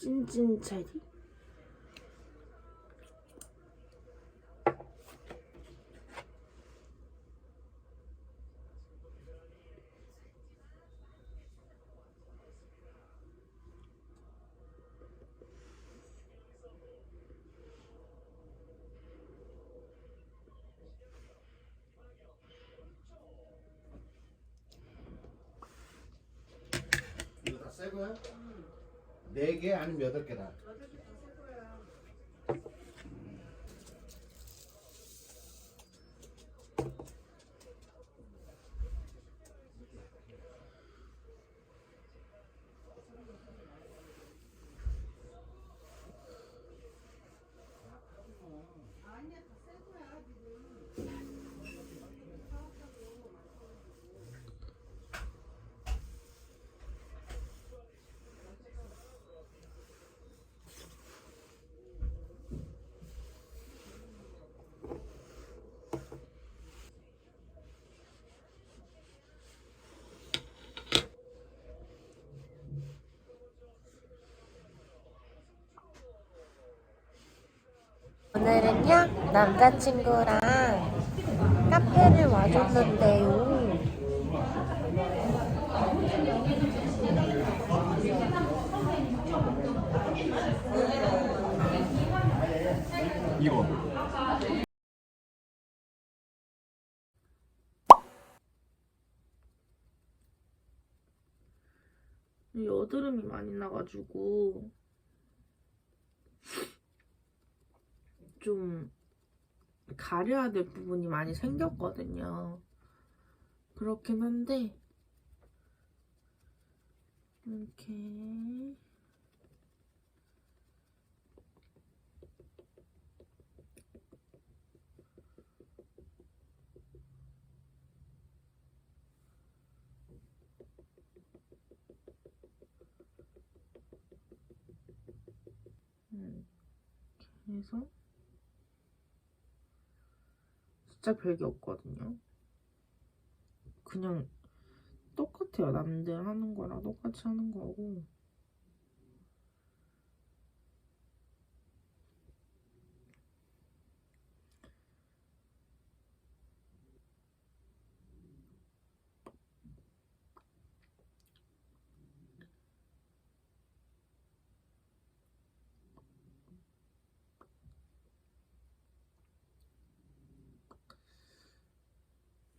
찐찐 다새 거야? 네 개 아니면 여덟 개다. 오늘은요 남자친구랑 카페를 와줬는데요. 이거. 여드름이 많이 나가지고 좀 가려야 될 부분이 많이 생겼거든요. 그렇긴 한데 이렇게 음, 해서 진짜 별게 없거든요. 그냥 똑같아요. 남들 하는 거랑 똑같이 하는 거고.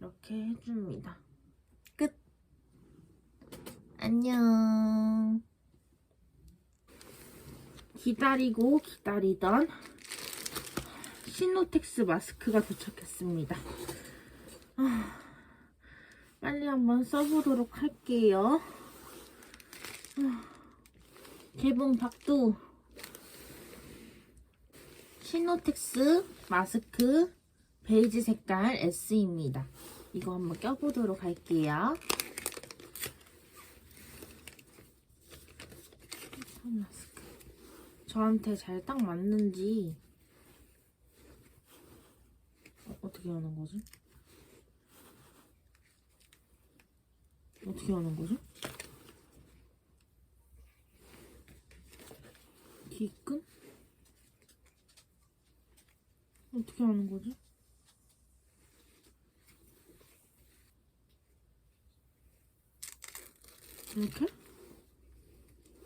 이렇게 해줍니다. 끝. 안녕. 기다리고 기다리던 시노텍스 마스크가 도착했습니다. 아, 빨리 한번 써보도록 할게요. 아, 개봉 박두 시노텍스 마스크 베이지 색깔 S입니다. 이거 한번 껴보도록 할게요. 저한테 잘 딱 맞는지 어, 어떻게 하는 거지? 어떻게 하는 거지? 뒤끈? 어떻게 하는 거지? 이렇게?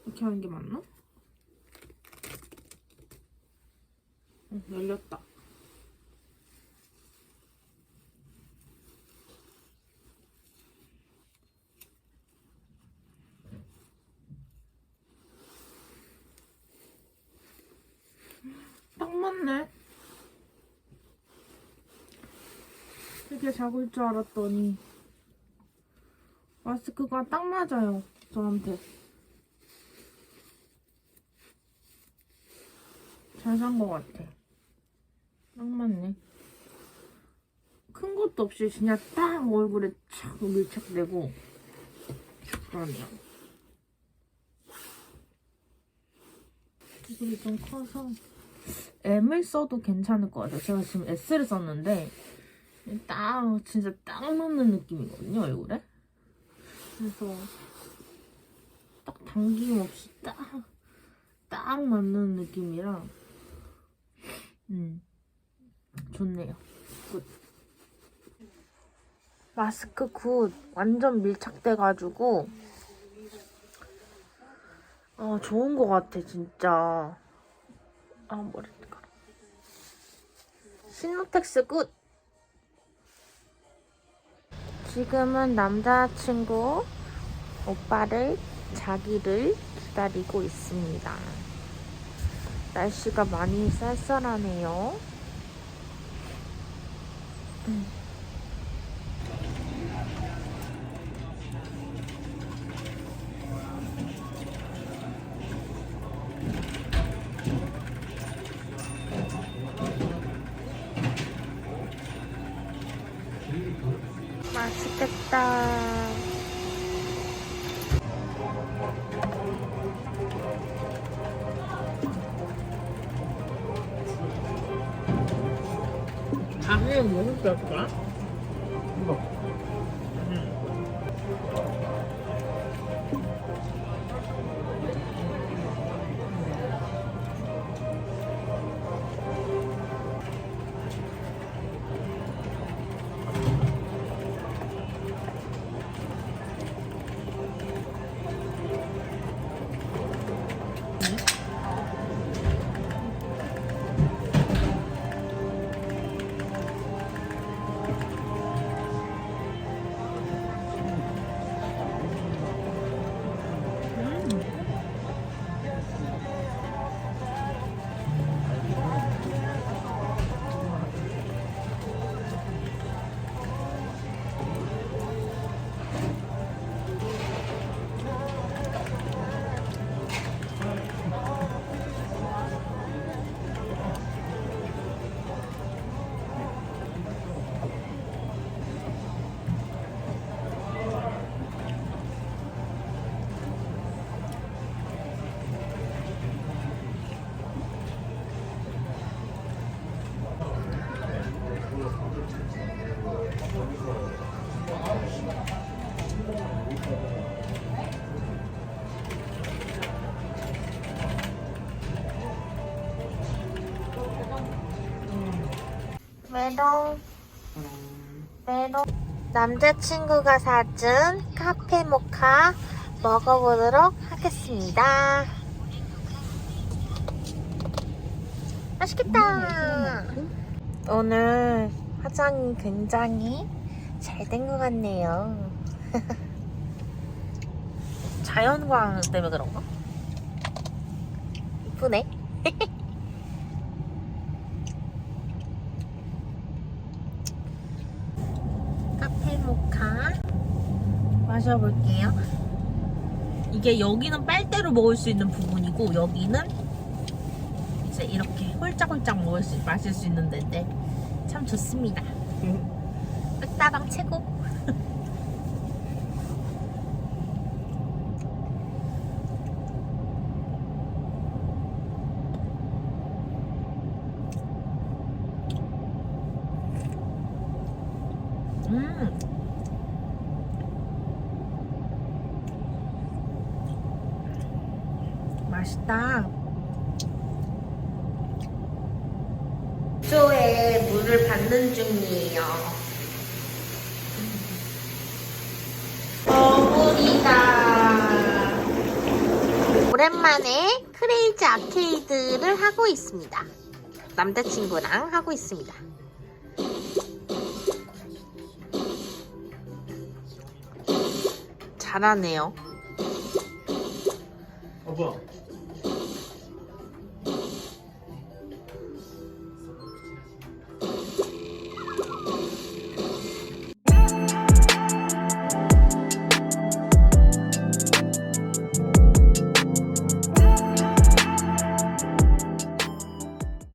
이렇게 하는 게 맞나? 어, 열렸다. 딱 맞네. 되게 작을 줄 알았더니 마스크가 딱 맞아요. 저한테. 잘 산 것 같아. 딱 맞네. 큰 것도 없이 그냥 딱 얼굴에 착 밀착되고 그러네요. 이게 좀 커서 M을 써도 괜찮을 것 같아요. 제가 지금 S를 썼는데 딱 진짜 딱 맞는 느낌이거든요 얼굴에. 그래서 딱 당김 없이 딱 딱 맞는 느낌이라 음 좋네요. 굿. 마스크 굿 완전 밀착돼가지고 아 좋은 것 같아 진짜. 아 머리카락. 신노텍스 굿. 지금은 남자친구 오빠를 자기를 기다리고 있습니다. 날씨가 많이 쌀쌀하네요. 음. 맛있겠다. 당연히 무슨 뼈일까? 메롱 메롱 남자친구가 사준 카페 모카 먹어보도록 하겠습니다. 맛있겠다. 오늘 화장이 굉장히 잘 된 것 같네요. 자연광 때문에 그런가? 이쁘네 카페 모카 마셔볼게요. 이게 여기는 빨대로 먹을 수 있는 부분이고 여기는 이제 이렇게 홀짝홀짝 먹을 수 마실 수 있는 데인데 참 좋습니다. 끝다방 최고. 맛있다. 조에 물을 받는 중이에요. 어물이다. 오랜만에 크레이지 아케이드를 하고 있습니다. 남자친구랑 하고 있습니다. 잘하네요. 어머.